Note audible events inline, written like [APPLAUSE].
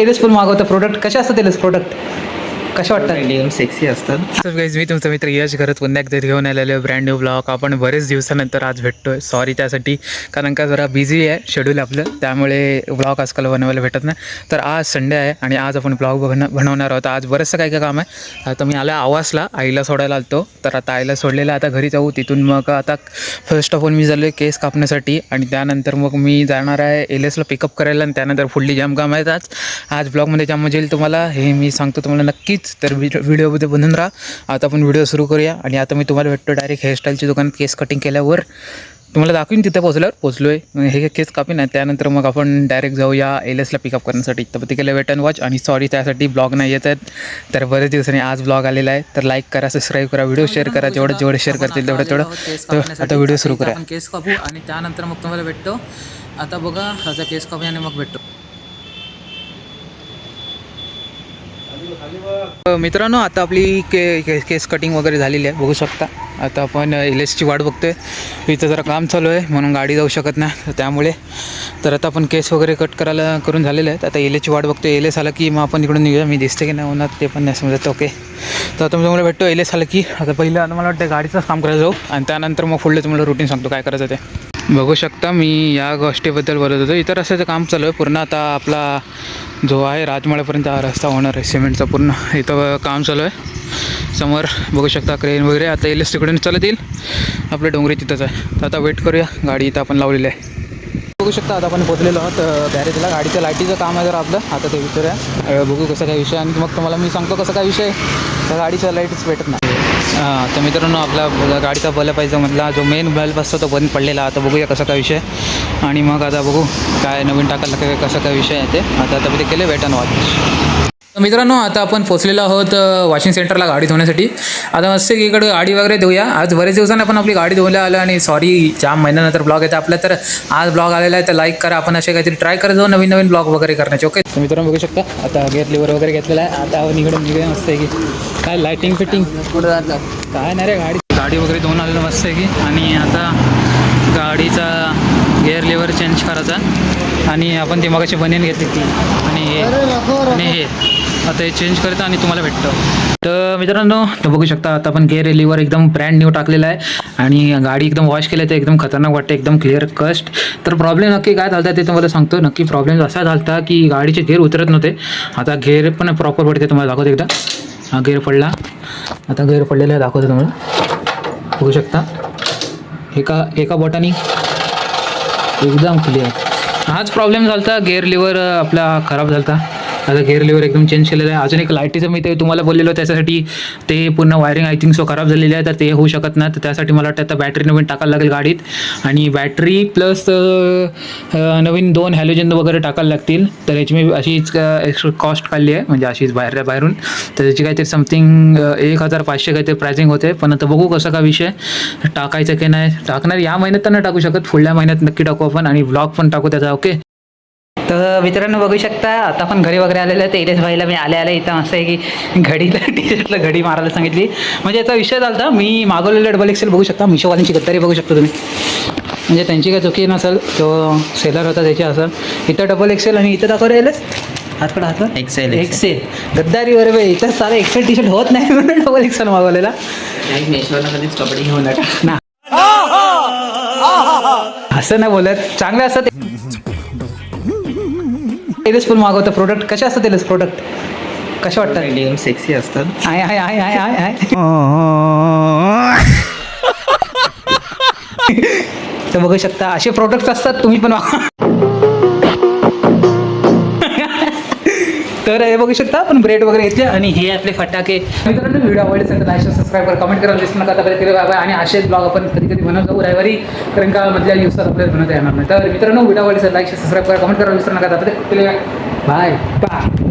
तेलच पण मागवतं प्रोडक्ट कसे असतं तेलच प्रोडक्ट कसे वाटतात? एकदम सेक्सी असतात. तर गाईज मी तुमचा मित्र यश घरात पुन्हा एकदा घेऊन आलेलो आहे ब्रँड न्यू ब्लॉग आपण बरेच दिवसानंतर आज भेटतोय. सॉरी त्यासाठी कारण का जरा बिझी आहे शेड्यूल आपलं. त्यामुळे ब्लॉग आजकाल बनवायला भेटत नाही. तर आज संडे आहे आणि आज आपण ब्लॉग बन बनवणार आहोत. आज बरंचसं काय काय काम आहे. आता मी आला आवासला आईला सोडायला आलतो. तर आता आईला सोडलेलं आता घरी जाऊ तिथून मग आता फर्स्ट ऑफ ऑल मी झालो केस कापण्यासाठी. आणि त्यानंतर मग मी जाणार आहे एल एसला पिकअप करायला आणि त्यानंतर फुल्ली जाम काम आहेत आज. आज ब्लॉगमध्ये जाम मजा येईल तुम्हाला. हे मी सांगतो तुम्हाला नक्कीच. तर व्हिडिओ व्हिडिओमध्ये बनून राहा. आता आपण व्हिडिओ सुरू करूया. आणि आता मी तुम्हाला भेटतो डायरेक्ट हेअरस्टाईलची दुकानात केस कटिंग केल्यावर तुम्हाला दाखवीन तिथे पोचल्यावर पोचलो आहे हे केस कापी नाही त्यानंतर मग आपण डायरेक्ट जाऊया एल एसला पिकअप करण्यासाठी. तर केलं वेट अँड वॉच आणि सॉरी त्यासाठी ब्लॉग नाही येत आहेत. तर बरेच दिवसांनी आज ब्लॉग आलेला आहे. तर लाईक करा सबस्क्राईब करा व्हिडिओ शेअर करा. जेवढं जेवढं शेअर करतील तेवढं तेवढं. आता व्हिडिओ सुरू करा केस कापू आणि त्यानंतर मग तुम्हाला भेटतो. आता बघा ह्याचा केस कापू आणि मग भेटतो. मित्रांनो आता आपली के के केस कटिंग वगैरे झालेली आहे. बघू शकता. आता आपण एल एसची वाट बघतोय. इथं जरा काम चालू आहे म्हणून गाडी जाऊ शकत नाही. तर त्यामुळे तर आता आपण केस वगैरे कट करायला करून झालेले आहेत. आता एल एसची वाट बघतोय. एल एस आला की मग आपण इकडून निघूया. मी दिसते की नाही होणार ते पण नाही समजत. ओके तर आता मी तुम्हाला भेटतो. एल एस आलं की आता पहिलं आता मला वाटतं गाडीचंच काम करायला जाऊ. आणि त्यानंतर मग पुढलं तुम्हाला रुटीन सांगतो काय करायचं ते. बघू शकता मी या गोष्टीबद्दल बोलत होतो. इतर रस्त्याचं काम चालू आहे. पूर्ण आता आपला जो आहे राजमाळ्यापर्यंत हा रस्ता होणार आहे. सिमेंटचा पूर्ण इथं काम चालू आहे. समोर बघू शकता क्रेन वगैरे आता एल तिकडून चालत येईल आपलं डोंगरी तिथंच आहे. तर आता वेट करूया. गाडी इथं आपण लावलेली आहे. बघू शकता आता आपण पोचलेलो आहोत गॅरेजला गाडीचं लाईटीचं काम आहे जर आपलं. आता ते विचारूया. बघू कसं काय विषय आणि मग तुम्हाला मी सांगतो कसं काय विषय तर गाडीच्या लाईटच भेटत नाही. हां तर मित्रांनो आपला गाडीचा बल्ब पाहिजे म्हटला. जो मेन बल्ब असतो तो बंद पडलेला. आता बघूया कसा काय विषय. आणि मग आता बघू काय नवीन टाकायला काय कसा काय विषय आहे ते. आता आता ते केले वेट अँड वॉच मित्रांनो आता आपण पोचलेलो आहोत वॉशिंग सेंटरला गाडी धुण्यासाठी. आता मस्त की इकडे गाडी वगैरे धुऊया. आज बरेच दिवसांनी आपण आपली गाडी धुवायला आलो आणि सॉरी जाम महिन्यानंतर ब्लॉग येतं आपल्या तर आज ब्लॉग आलेला आहे तर लाईक करा. आपण असे काहीतरी ट्राय करत जाऊ नवीन नवीन ब्लॉग वगैरे करण्याचे ओके तर मित्रांनो बघू शकता आता गेअर लिव्हर वगैरे घेतलेला आहे. आता आपण इकडे निघूया मस्त आहे की काय लाईटिंग फिटिंग कुठं काय नाही रे गाडी गाडी वगैरे धुवून आलेलं मस्त आहे की आणि आता गाडीचा गेअर लिव्हर चेंज करायचा. आणि आपण ती मगाशी बनियन घेतली ती आणि हे आणि हे. आता हे चेंज करतं आणि तुम्हाला भेटतं. तर मित्रांनो तर बघू शकता आता आपण गेअर लिव्हर एकदम ब्रँड न्यू टाकलेला आहे. आणि गाडी एकदम वॉश केलं तर एकदम खतरनाक वाटते एकदम क्लिअर कस्ट तर प्रॉब्लेम नक्की काय झालता ते तुम्हाला सांगतो. नक्की प्रॉब्लेम असा झाला की गाडीचे गेअर उतरत नव्हते. आता गेअर पण प्रॉपर पडते तुम्हाला दाखवतो एकदा. हा गेअर पडला. आता गेअर पडलेला आहे दाखवतो तुम्हाला. बघू शकता. एका एका बोटानी एकदम क्लिअर हाच प्रॉब्लेम झाला होता गेअर लिव्हर आपला खराब झाला होता आता गेअर लिव्हर एकदम चेंज केलेलं आहे. अजून एक लाईटीचं मी ते तुम्हाला बोललेलो त्याच्यासाठी ते पूर्ण वायरिंग आय थिंक सो खराब झालेली आहे तर ते होऊ शकत नाही. तर त्यासाठी मला वाटतं आता बॅटरी नवीन टाकायला लागेल गाडीत. आणि बॅटरी प्लस नवीन दोन हॅलोजन वगैरे टाकायला लागतील. तर याची मी अशीच एक्स्ट्रा कॉस्ट काढली आहे. म्हणजे अशीच बाहेर बाहेरून. तर त्याची काहीतरी समथिंग एक हजार पाचशे काहीतरी प्रायझिंग होते. पण आता बघू कसं का विषय टाकायचं की नाही. टाकणार या महिन्यात तर नाही टाकू शकत. पुढल्या महिन्यात नक्की टाकू आपण. आणि ब्लॉग पण टाकू त्याचा ओके तर मित्रांनो बघू शकता आता आपण घरी वगैरे आलेलं आहे तेलेस भाईला मी आले आले इथं असं आहे की घडीला टी शर्टला घडी मारायला सांगितली. म्हणजे याचा विषय झाला होता मी मागवलेलं डबल एक्सेल बघू शकता मिशोवाल्यांची गद्दारी बघू शकता तुम्ही. म्हणजे त्यांची काय चुकी नसेल तो सेलर होता त्याची असं. इथं डबल एक्सेल आणि इथं दाखव राहिलं हातकडं हात एक्सेल एक्सेल गद्दारी बरोबर इथं सारं एक्सेल टी शर्ट होत नाही म्हणून डबल एक्सेल मागवलेला. कधीच कपडे घेऊ नका. ना. असं नाही बोलत चांगलं असतं पण मागवतं प्रोडक्ट कसे असतात तेलच प्रोडक्ट कसे वाटतात एकदम सेक्सी असतात. आहे आहे आहे आहे आहे आहे. [LAUGHS] तर बघू शकता असे प्रोडक्ट असतात तुम्ही पण तर हे बघू शकता. आपण ब्रेड वगैरे घेतले आणि हे आपले फटाके. मित्रांनो व्हिडिओ आवडले असेल तर लाईक सबस्क्राईब करा. कमेंट करायला दिसून नका आता केलं बाबा आणि असेच ब्लॉग आपण कधी कधी बनवत. जाऊ रविवारी. कारण का मधल्या दिवसात आपल्याला बनवता येणार नाही. तर मित्रांनो व्हिडिओ आवडले असेल लाईक सबस्क्राईब करा. कमेंट करायला विसरू नका आता बाय बाय